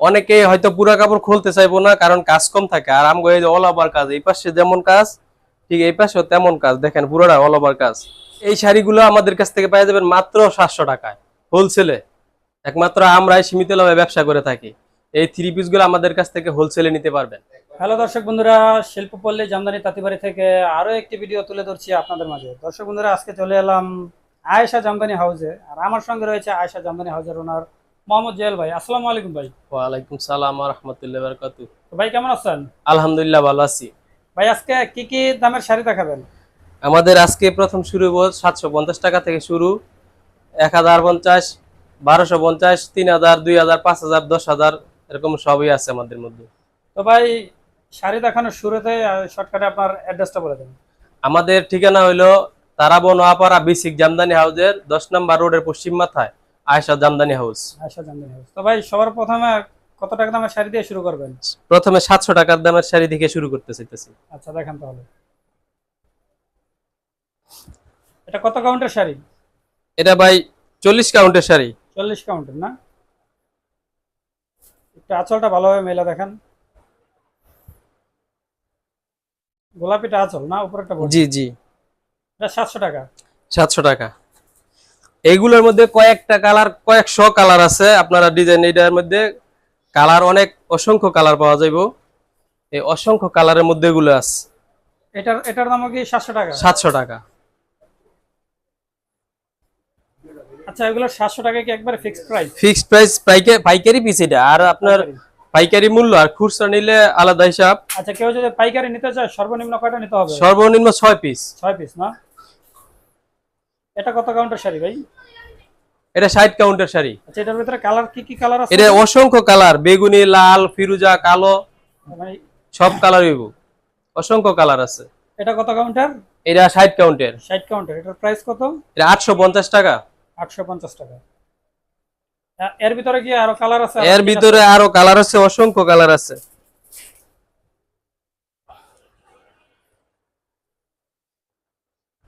অনেকেই হয়তো পুরা কাপড় খুলতে চাইব না, কারণ কাজ কম থাকে। আর এই অল ওভার কাজ, এই পাশে যেমন কাজ, ঠিক এই পাশেও তেমন কাজ। দেখেন পুরোটা অল ওভার কাজ। এই শাড়িগুলো আমাদের কাছ থেকে পেয়ে যাবেন মাত্র সাতশো টাকায় হোলসেলে একমাত্র আমরাই সীমিতভাবে ব্যবসা করে থাকি। এই থ্রি পিসগুলো আমাদের কাছ থেকে হোলসেলে নিতে পারবেন। হ্যালো দর্শক বন্ধুরা শিল্পপল্লী জামদানি তাঁতিবাড়ি থেকে আরও একটি ভিডিও তুলে ধরছি আপনাদের মাঝে। দর্শক বন্ধুরা, আজকে চলে এলাম আয়েশা জামদানি হাউসে আর আমার সঙ্গে রয়েছে আয়েশা জামদানি হাউসের ওনার মোহাম্মদ জেল ভাই আসসালামু আলাইকুম ভাই। ওয়ালাইকুম সালাম রহমতুল্লাহ বারকাতু ভাই কেমন আছেন? আলহামদুলিল্লাহ ভালো আছি। ভাই আজকে কি কি দামের শাড়ি দেখাবেন? আমাদের আজকে প্রথম শুরু হব সাতশো পঞ্চাশ টাকা থেকে শুরু। এক হাজার পঞ্চাশ বারোশো পঞ্চাশ তিন হাজার দুই হাজার পাঁচ হাজার দশ হাজার এরকম সবই আছে আমাদের মধ্যে। তো ভাই শাড়ি দেখানোর শুরুতে শর্টকাটে আপনার অ্যাড্রেসটা বলে দেন। আমাদের ঠিকানা হইল তারাবো নোয়াপাড়া বিসিক জামদানি হাউসের দশ নম্বর রোডের পশ্চিম মাথায়। আয়সা জামদানি হাউস। আয়েশা জামদানি হাউস। তো ভাই সবার প্রথমে কত টাকা দামের শাড়ি দিয়ে শুরু করবেন? প্রথমে সাতশো টাকার দামের শাড়ি থেকে শুরু করতে চাইতেছি। আচ্ছা দেখেন তাহলে। এটা কত কাউন্টের শাড়ি? এটা ভাই চল্লিশ কাউন্টের শাড়ি। চল্লিশ কাউন্টের না? একটু আঁচলটা ভালোভাবে মেলা দেখেন। গোলাপিটা আঁচল না? উপরেরটা বড়। জি জি। এটা সাতশো টাকা। সাতশো টাকা। এইগুলোর মধ্যে কয়েকটা কালার কয়েকশো কালার আছে। আপনারা ডিজাইন এটার মধ্যে কালার অনেক অসংখ্য কালার পাওয়া যাইব। এই অসংখ্য কালারের মধ্যে এগুলো আছে। এটার এটার দামও কি সাতশো টাকা? সাতশো টাকা। আচ্ছা এগুলো সাতশো টাকা কি একবারে ফিক্সড প্রাইস ফিক্সড প্রাইস পাইকারি পিস এটা। আর আপনার পাইকারি। মূল্য আর খুচরা নিলে আলাদা হিসাব। আচ্ছা কেউ যদি পাইকারি নিতে চায় সর্বনিম্ন কয়টা নিতে হবে? সর্বনিম্ন ছয় পিস ছয় পিস না? এটা কত কাউন্টার শাড়ি ভাই? এটা ষাট কাউন্টার শাড়ি। আচ্ছা এটার ভিতরে কালার কি কি কালার আছে? এটা অসংখ্য কালার বেগুনি লাল ফিরুজা কালো মানে সব কালার হইব। অসংখ্য কালার আছে। এটা কত কাউন্টার এটা ষাট কাউন্টের ষাট কাউন্টার এটার প্রাইস কত? এটা আটশো পঞ্চাশ টাকা। আটশো পঞ্চাশ টাকা। আ- এর ভিতরে কি আরও কালার আছে? এর ভিতরে আরও কালার আছে অসংখ্য কালার আছে।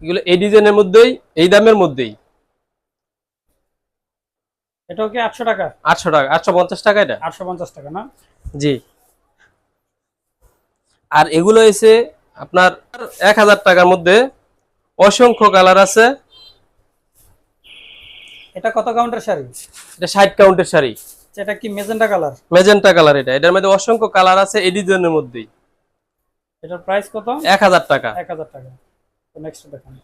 এগুলো এই ডিজাইনের মধ্যেই এই দামের মধ্যেই। এটাও কি আটশো টাকা? আটশো টাকা আটশো পঞ্চাশ টাকা এটা? আটশো পঞ্চাশ টাকা না? জি। আর এগুলো এসে আপনার এক হাজার টাকার মধ্যে অসংখ্য কালার আছে। এটা কত কাউন্টার শাড়ি? এটা ষাট কাউন্টের শাড়ি। এটা কি মেজেন্টা কালার? মেজেন্টা কালার এটা। এটার মধ্যে অসংখ্য কালার আছে এই ডিজাইনের মধ্যেই। এটার প্রাইস কত? এক হাজার টাকা। এক হাজার টাকা। তো নেক্সট দেখান।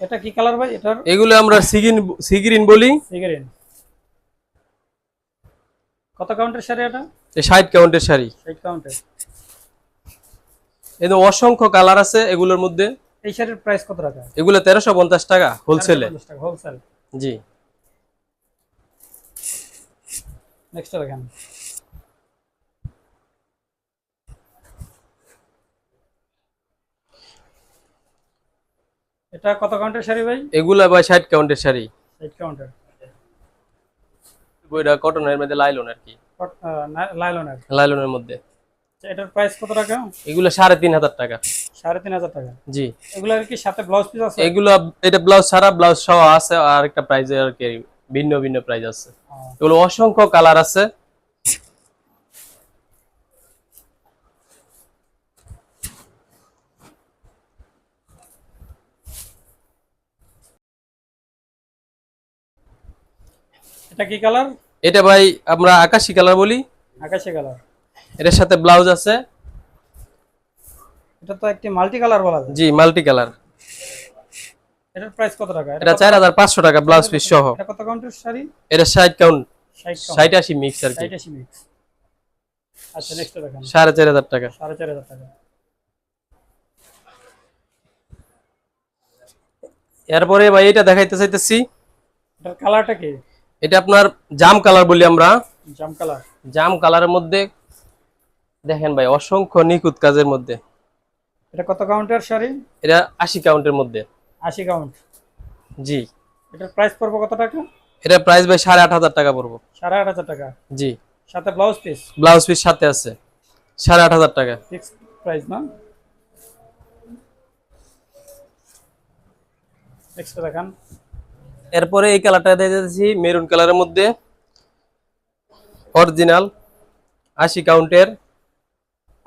এটা কি কালার ভাই? এটার এগুলো আমরা সিগিন সিগ্রিন বলি। সিগারেট কত কাউন্টের শাড়ি এটা? ষাট কাউন্টের শাড়ি। এইট কাউন্টার এদের অসংখ্য কালার আছে এগুলোর মধ্যে। এই শাড়ির প্রাইস কত টাকা? এগুলো তেরোশো পঞ্চাশ টাকা হোলসেলে 1350 টাকা হোলসেল জি। নেক্সট দেখেন এটা কত কাউন্টার শাড়ি ভাই? এগুলা বা ষাট কাউন্টের শাড়ি। এইট কাউন্টার বইটা কটনের মধ্যে লাইলন আর কি। লাইলনের লাইলনের মধ্যে। এটার প্রাইস কত টাকা? এগুলো সাড়ে তিন হাজার টাকা। সাড়ে তিন হাজার টাকা। জি। এগুলোর কি সাথে ব্লাউজ পিস আছে? এগুলো এটা ব্লাউজ ছাড়া ব্লাউজ সহ আছে আর একটা প্রাইজে আর কি ভিন্ন ভিন্ন প্রাইস আছে। এগুলো অসংখ্য কালার আছে। এটা কি কালার এটা ভাই আমরা আকাশি কালার বলি। আকাশি কালার এটার সাথে ব্লাউজ আছে। এটা তো একটি মাল্টি কালার বলা যায়। জি মাল্টি কালার এটার প্রাইস কত টাকা? এটা চার হাজার পাঁচশো টাকা ব্লাউজ পিস সহ। এটা কত কাউন্টের শাড়ি? এটা ষাট কাউন্ট ষাট ষাট আশি মিক্স আর কি। ষাট আশি মিক্স আচ্ছা নেক্সট দেখেন। সাড়ে চার হাজার টাকা। সাড়ে চার হাজার টাকা। এরপরে ভাই এটা দেখাইতে চাইতেছি। এটার কালারটা কি? এটা আপনার জাম কালার বলি আমরা। জাম কালার জাম কালারের মধ্যে দেখেন ভাই অসংখ্য নিখুঁত কাজের মধ্যে। এটা কত কাউন্টের শাড়ি? এটা আশি কাউন্টের মধ্যে। আশি কাউন্ট জি। এটার প্রাইস পড়ব কত টাকা? এটা প্রাইস ভাই সাড়ে আট হাজার টাকা পড়ব। সাড়ে আট হাজার টাকা? জি। সাথে ব্লাউজ পিস ব্লাউজ পিস সাথে আছে। সাড়ে আট হাজার টাকা। ফিক্স প্রাইস না? নেক্সট দেখান। এরপরে এই কালারটা দিয়ে যাচ্ছি মেরুন কালারের মধ্যে। অরিজিনাল আশি কাউন্টের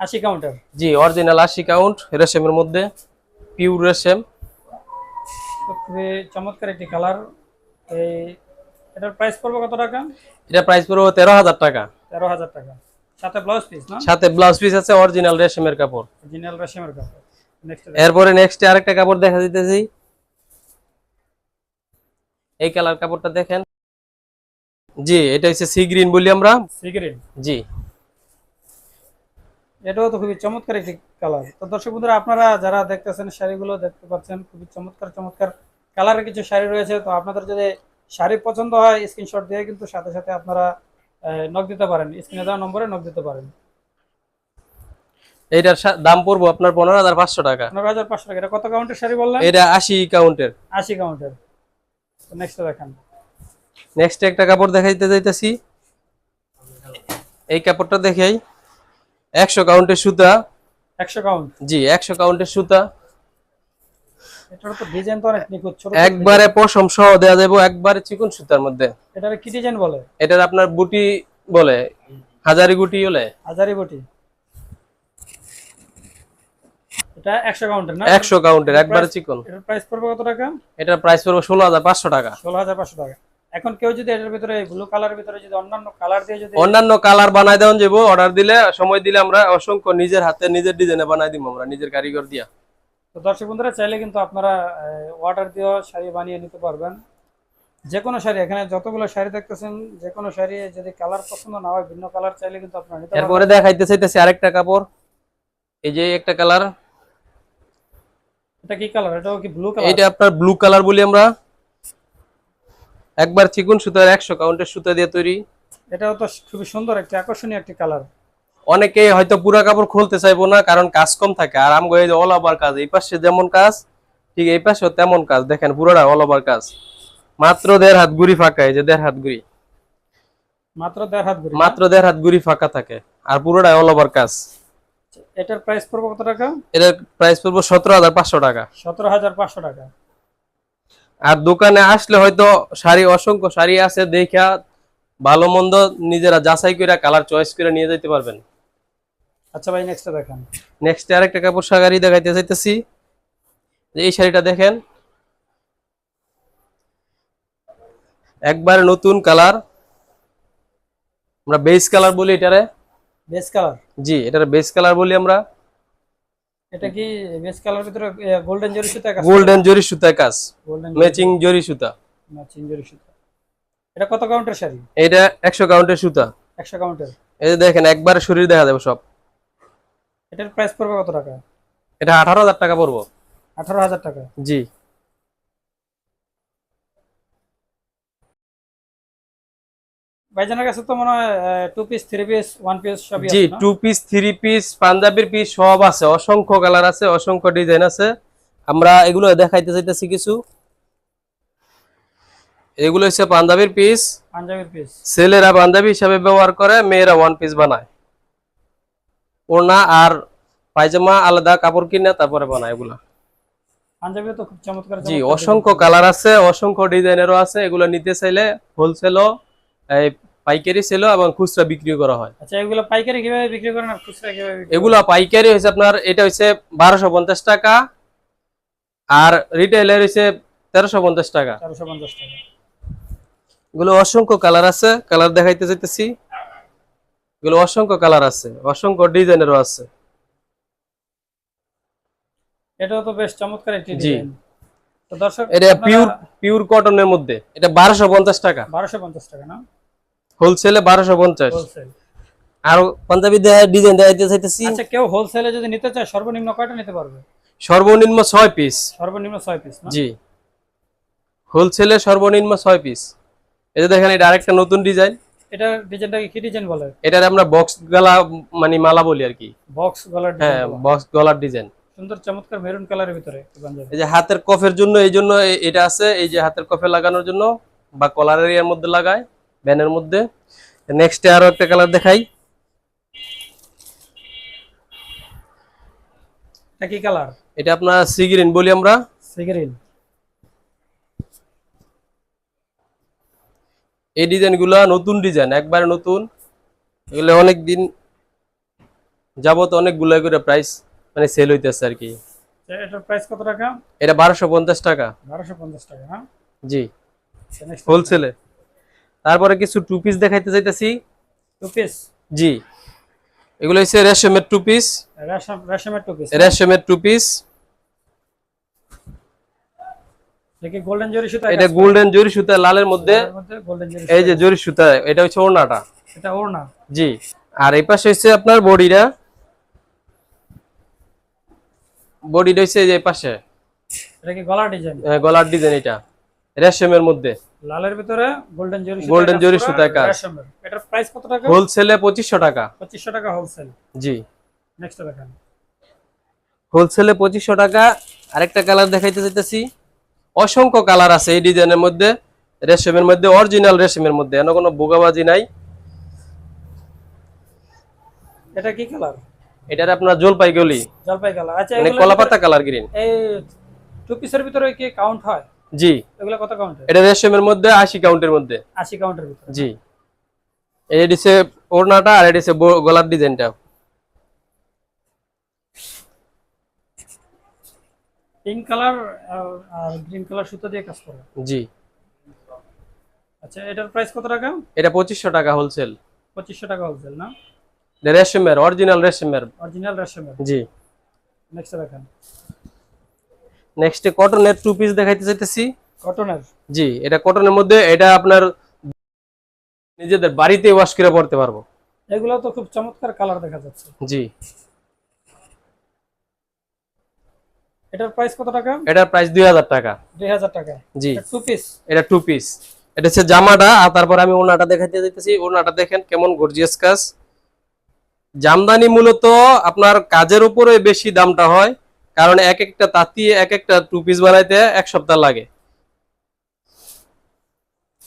আশি কাউন্টার জি অরিজিনাল আশি কাউন্ট রেশমের মধ্যে। পিওর রেশম। খুবই চমৎকার একটি কালার। এই এটার প্রাইস পড়বে কত টাকা? এটা প্রাইস পড়বে তেরো হাজার টাকা। তেরো হাজার টাকা। সাথে ব্লাউজ পিস না? সাথে ব্লাউজ পিস আছে অরিজিনাল রেশমের কাপড়। অরিজিনাল রেশমের কাপড়। এরপরে নেক্সট আরেকটা কাপড় দেখা দিতেছি। এই কালার কাপড়টা দেখেন। জি এটা হচ্ছে সি গ্রিন বলি আমরা। Sea green G. এটাও তো খুবই চমৎকার একটি কালার তো দর্শক বন্ধুরা আপনারা যারা দেখতেছেন শাড়িগুলো দেখতে পাচ্ছেন খুবই চমৎকার চমৎকার কালারের কিছু শাড়ি রয়েছে তো আপনাদের যদি শাড়ি পছন্দ হয় স্ক্রিনশট দিয়ে কিন্তু সাথে সাথে আপনারা নক দিতে পারেন। স্ক্রিনে দেওয়া নম্বরে নক দিতে পারেন। এটার দাম পড়ব আপনার পনেরো হাজার পাঁচশো টাকা। পনেরো হাজার পাঁচশো টাকা। এটা কত কাউন্টের শাড়ি বললেন? এটা আশি কাউন্টের আশি কাউন্টের নেক্সট দেখান। নেক্সট একটা কাপড় দেখাইতে যাইতেছি। এই কাপড়টা দেখাই। একশো কাউন্টের সুতা। একশো কাউন্ট? জি একশো কাউন্টের সুতা। একবারে পশম সহ দেওয়া যাবে একবারে চিকন সুতার মধ্যে। এটার কি ডিজাইন বলে? এটার আপনার বুটি বলে হাজারি গুটি বলে। হাজারি বটি। এটা একশো কাউন্টের না? একশো কাউন্টের একবারে চিকন। এটার প্রাইস পড়বে কত টাকা? এটার প্রাইস পড়বে ষোলো হাজার পাঁচশো টাকা। ষোলো হাজার পাঁচশো টাকা। এখন কেউ যদি এটার ভিতরে ব্লু কালারের ভিতরে যদি অন্যান্য কালার দিয়ে যদি অন্যান্য কালার বানাই যাব অর্ডার দিলে সময় দিলে আমরা অসংখ্য নিজের হাতে নিজের ডিজাইনে বানাই দিব আমরা নিজের কারিগর দিয়া। তো দর্শক বন্ধুরা চাইলে কিন্তু আপনারা অর্ডার দিয়েও শাড়ি বানিয়ে নিতে পারবেন। যে কোনো শাড়ি এখানে যতগুলো শাড়ি দেখতেছেন যে কোনো শাড়ি যদি কালার পছন্দ না হয় ভিন্ন কালার চাইলে কিন্তু আপনারা নিতে এরপরে দেখাইতে চাইতেছি আরেকটা কাপড়। এই যে একটা কালার এটা কি কালার এটাও কি ব্লু কালার এটা আপনার ব্লু কালার বলি আমরা। একবার চিকুন সুতার একশো কাউন্টের সুতা দিয়ে তৈরি। এটাও তো খুবই সুন্দর একটি আকর্ষণীয় একটি কালার অনেকে হয়তো পুরা কাপড় খুলতে চাইব না কারণ কাজ কম থাকে আর আমগো এই অল ওভার কাজ এই পাশে যেমন কাজ ঠিক এই পাশেও তেমন কাজ। দেখেন পুরোটা অল ওভার কাজ। মাত্র দেড় হাত গুড়ি ফাঁকা এই যে দেড় হাত গুড়ি। মাত্র দেড় হাত ঘুরি মাত্র দেড় হাত গুড়ি ফাঁকা থাকে আর পুরোটা অল ওভার কাজ। এটার প্রাইস পড়বে কত টাকা? এটার প্রাইস পড়ব সতেরো হাজার পাঁচশো টাকা। সতেরো হাজার পাঁচশো টাকা। আর দোকানে আসলে হয়তো শাড়ি অসংখ্য শাড়ি আছে দেখা ভালো মন্দ নিজেরা যাচাই করে কালার চয়েস করে নিয়ে যেতে পারবেন। আচ্ছা ভাই নেক্সট দেখেন। নেক্সট আরেকটা কাপড় সাগারি দেখাইতে চাইতেছি। যে এই শাড়িটা দেখেন। একবারে নতুন কালার আমরা বেস কালার বলি এটারে। বেস কালার জি এটার বেস কালার বলি আমরা। এটা কি বেস কালার ভিতরে গোল্ডেন জরি সুতা কাজ গোল্ডেন জরি সুতা কাজ। ম্যাচিং জরি সুতা। ম্যাচিং জরি সুতা। এটা কত কাউন্টের শাড়ি? এটা একশো কাউন্টের সুতা। একশো কাউন্টের এই দেখেন একবারে শরীর দেখা যাবে সব। এটার প্রাইস পড়বে কত টাকা? এটা আঠারো হাজার টাকা পড়ব। আঠারো হাজার টাকা। জি। ভাইজানের কাছে তো মনে হয় two piece three piece one piece সবই জি আছে? টু পিস থ্রি পিস পাঞ্জাবির পিস সব আছে অসংখ্য কালার আছে অসংখ্য ডিজাইন আছে। আমরা এগুলো দেখাইতে চাইতেছি কিছু। এগুলো হচ্ছে পাঞ্জাবির পিস পাঞ্জাবির পিস ছেলেরা পাঞ্জাবি হিসাবে ব্যবহার করে মেয়েরা ওয়ান পিস বানায়। ওড়না আর পায়জামা আলাদা কাপড় কিনে তারপরে বানায় এগুলা। পাঞ্জাবিও তো খুব চমৎকার জি অসংখ্য কালার আছে অসংখ্য ডিজাইনেরও আছে। এগুলো নিতে চাইলে হোলসেলও এই পাইকারি সেলও এবং খুচরা বিক্রি করা হয়। আচ্ছা এগুলো পাইকারি কীভাবে বিক্রি করেন আর খুচরা কীভাবে এগুলো পাইকারি হয়েছে আপনার এটা বারোশো পঞ্চাশ টাকা আর হয়েছে তেরোশো পঞ্চাশ টাকা। তেরোশো পঞ্চাশ টাকা। এগুলো অসংখ্য কালার আছে কালার দেখাইতে চাইতেছি। এগুলো অসংখ্য কালার আছে অসংখ্য ডিজাইনেরও আছে। এটাও তো বেশ চমৎকার একটি জি। ডিজাইন তো দর্শক এটা পিওর পিওর কটনের মধ্যে এটা বারোশো পঞ্চাশ টাকা। বারোশো পঞ্চাশ টাকা না? হোলসেলে বারোশো পঞ্চাশ। হোলসেল। আর পাঞ্জাবি ডিজাইন দেখাইতে চাইতেছি। আচ্ছা কেউ হোলসেলে যদি নিতে চায় সর্বনিম্ন কয়টা নিতে পারবে? সর্বনিম্ন ছয় পিস। সর্বনিম্ন ছয় পিস না? জি। হোলসেলে সর্বনিম্ন ছয় পিস। এই যে দেখেন এটা আরেকটা নতুন ডিজাইন। এটা ডিজাইনটাকে কি ডিজাইন বলে? এটার আমরা বক্স গলা মানে মালা বলি আর কি। বক্স গলার হ্যাঁ বক্স গলার ডিজাইন। সুন্দর চমৎকার মেরুন কালারের ভিতরে এই যে হাতের কফের জন্য এই জন্য এটা আছে। এই যে হাতের কফে লাগানোর জন্য বা কলারের এর মধ্যে লাগায়। ভ্যানের মধ্যে। নেক্সটে আরও একটা কালার দেখাই। কি কালার এটা আপনার সি গ্রিন বলি আমরা। সি গ্রিন এই ডিজাইনগুলো নতুন ডিজাইন একবারে নতুন। এগুলো অনেক দিন যাবত গুলাই করে প্রাইস মানে সেল হইতেছে আর কি। আচ্ছা, এটার প্রাইস কত টাকা? এটা 1250 টাকা। 1250 টাকা হ্যাঁ? জি। আচ্ছা, হোলসেলে তারপরে কিছু টু পিস দেখাইতে চাইতেছি। টু পিস জি। এগুলো হচ্ছে রেশমের টু পিস রেশম রেশমের টু পিস রেশমের টু পিস গোল্ডেন জরি সুতা? এটা গোল্ডেন জরি সুতা লালের মধ্যে। এই যে জরি সুতা এটা হচ্ছে ওড়নাটা। এটা ওর না জি। আর এই পাশে হচ্ছে আপনার বডিটা। বডিটা হচ্ছে এই যে পাশে। এটা কি গলা ডিজাইন? আহ, গলার ডিজাইন এটা। রেশমের মধ্যে। লালের ভিতরে গোল্ডেন জরি সুতা Golden জরি সুতায় কাজ। এটার প্রাইস কত টাকা? হোলসেলে পঁচিশশো টাকা। পঁচিশশো টাকা হোলসেল জি। নেক্সট দেখেন। হোলসেলে পঁচিশশো টাকা। আরেকটা কালার দেখাইতে চাইতেছি। অসংখ্য কালার আছে এই ডিজাইনের মধ্যে রেশমের মধ্যে অরিজিনাল রেশমের মধ্যে। এনে কোনো বোগাবাজি নাই। এটা কি কালার এটার আপনার জলপাইগুলি জলপাই কালার আচ্ছা মানে কলাপাতা কালার গ্রিন এই টু পিসের ভিতরে কি কাউন্ট হয়? জি। এগুলো কত কাউন্ট এটা রেশমের মধ্যে আশি কাউন্টের মধ্যে। আশি কাউন্টের ভিতরে। জি। এই দিছে ওড়নাটা আর এডিছে গলার ডিজাইনটা। পিঙ্ক কালার আর গ্রিন কালার সুতো দিয়ে কাজ করে। জি। আচ্ছা এটার প্রাইস কত টাকা? এটা পঁচিশশো টাকা হোলসেল পঁচিশশো টাকা হোলসেল না? রেশমের অরিজিনাল রেশমের। অরিজিনাল রেশমের। জি। নেক্সট দেখেন। নেক্সট কটনের টু পিস দেখাইতে চাইতেছি। কটনের জি এটা কটনের মধ্যে এটা আপনার নিজেদের বাড়িতে ওয়াশ করে পড়তে পারব। এগুলো তো খুব চমৎকার কালার দেখা যাচ্ছে। জি। এটার প্রাইস কত টাকা? এটার প্রাইস দুই হাজার টাকা। দুই হাজার টাকা। জি। টু পিস এটা টু পিস এটা হচ্ছে জামাটা আর তারপর আমি ওনাটা দেখাইতে দিতেছি ওনাটা দেখেন কেমন গর্জিয়াস কাজ। জামদানি মূলত আপনার কাজের উপরে বেশি দামটা হয়। কারণ এক একটা তাঁতি এক একটা টু পিস বানাইতে এক সপ্তাহ লাগে।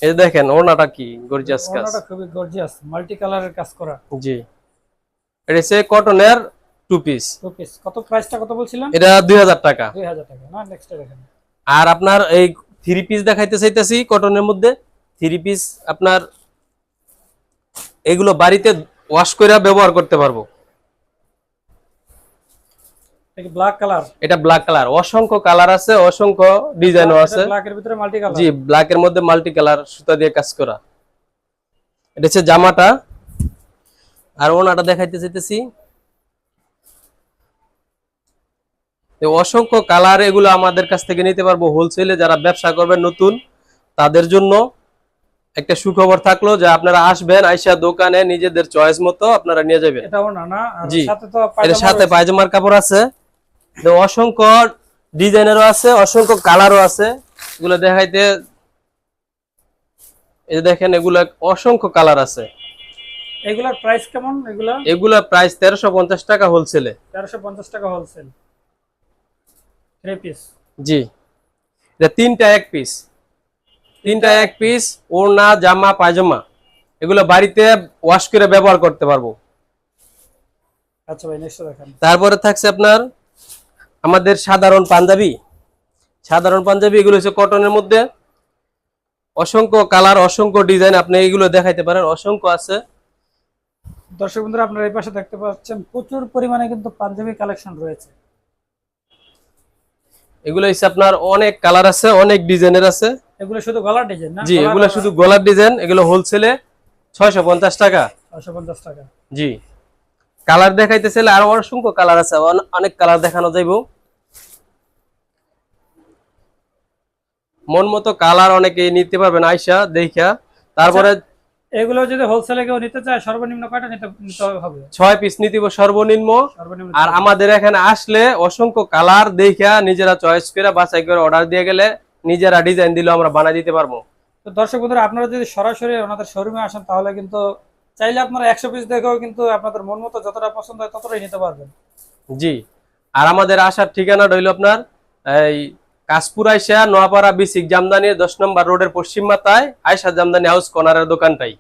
এই দেখেন ওনাটা কি গর্জিয়াস কাজ। ওনাটা খুবই গর্জিয়াস মাল্টি কালারের কাজ করা। জি। এটা হচ্ছে কটনের টু পিস টু পিস কত প্রাইসটা কত বলছিলাম এটা দুই হাজার টাকা। দুই হাজার টাকা। না নেক্সট দেখেন। আর আপনার এই থ্রি পিস দেখাইতে চাইতেছি কটনের মধ্যে। থ্রি পিস আপনার এগুলো বাড়িতে ওয়াশ করে ব্যবহার করতে পারব। ব্ল্যাক কালার এটা ব্ল্যাক কালার অসংখ্য কালার আছে অসংখ্য ডিজাইনও আছে। ব্ল্যাকের ভিতরে মাল্টি কালার জি ব্ল্যাক মধ্যে মাল্টি কালার সুতা দিয়ে কাজ করা। এটা হচ্ছে জামাটা। আর ওনাটা দেখাইতে চাইতেছি। অসংখ্য কালার এগুলো আমাদের কাছ থেকে নিতে পারব হোলসেলে যারা ব্যবসা করবেন নতুন তাদের জন্য একটা সুখবর থাকল যে আপনারা আসবেন আইসা দোকানে নিজেদের চয়েস মতো আপনারা নিয়ে যাবেন। জি। সাথে। পায়জামার কাপড় আছে। অসংখ্য ডিজাইনেরও আছে অসংখ্য কালারও আছে। এগুলো দেখাইতে এই যে দেখেন এগুলো অসংখ্য কালার আছে। এগুলার প্রাইস কেমন এগুলা? এগুলা প্রাইস তেরোশো পঞ্চাশ টাকা হোলসেলে তেরোশো পঞ্চাশ টাকা হোলসেল থ্রি পিস জি। এটা তিনটা এক পিস তিনটা এক পিস ওড়না জামা পায়জামা। এগুলো বাড়িতে ওয়াশ করে ব্যবহার করতে পারব। আচ্ছা ভাই নেক্সট দেখেন। তারপরে থাকছে আপনার আমাদের সাধারণ পাঞ্জাবি সাধারণ পাঞ্জাবি এগুলো হচ্ছে কটনের মধ্যে। অসংখ্য কালার অসংখ্য ডিজাইন আপনি এগুলো দেখাইতে পারেন অসংখ্য আছে। দর্শক বন্ধুরা আপনারা এই পাশে দেখতে পাচ্ছেন প্রচুর পরিমাণে কিন্তু পাঞ্জাবি কালেকশন রয়েছে। এগুলো হচ্ছে আপনার অনেক কালার আছে অনেক ডিজাইনের আছে। এগুলো শুধু গলার ডিজাইন না? জি এগুলো শুধু গলার ডিজাইন এগুলো হোলসেলে ছয়শো পঞ্চাশ টাকা। ছশো পঞ্চাশ টাকা। জি। কালার দেখাইতে চাইলে আরও অসংখ্য কালার আছে অনেক কালার দেখানো যাইব। মন মতো কালার অনেকে নিতে পারবেন আইসা দেখা তারপরে এগুলো যদি হোলসেলে কেউ নিতে চায় সর্বনিম্ন কয়টা নিতে হবে? ছয় পিস নিতে হবে সর্বনিম্ন। আর আমাদের এখানে আসলে অসংখ্য কালার দেখা নিজেরা চয়েস করে বাছাই করে অর্ডার দিয়ে গেলে নিজেরা ডিজাইন দিলে আমরা বানাই দিতে পারব। তো দর্শক বন্ধুরা আপনারা যদি সরাসরি ওনাদের শোরুমে আসেন তাহলে কিন্তু চাইলে আপনারা একশো পিস দেখেও কিন্তু আপনাদের মন মতো যতটা পছন্দ হয় ততটাই নিতে পারবেন। জি। আর আমাদের আসার ঠিকানা রইল আপনার এই কাশপুর আইসা নোয়াপাড়া বিসিক জামদানি দশ নম্বর রোডের পশ্চিম মাথায় আয়সা জামদানি হাউস কর্নারের দোকানটাই।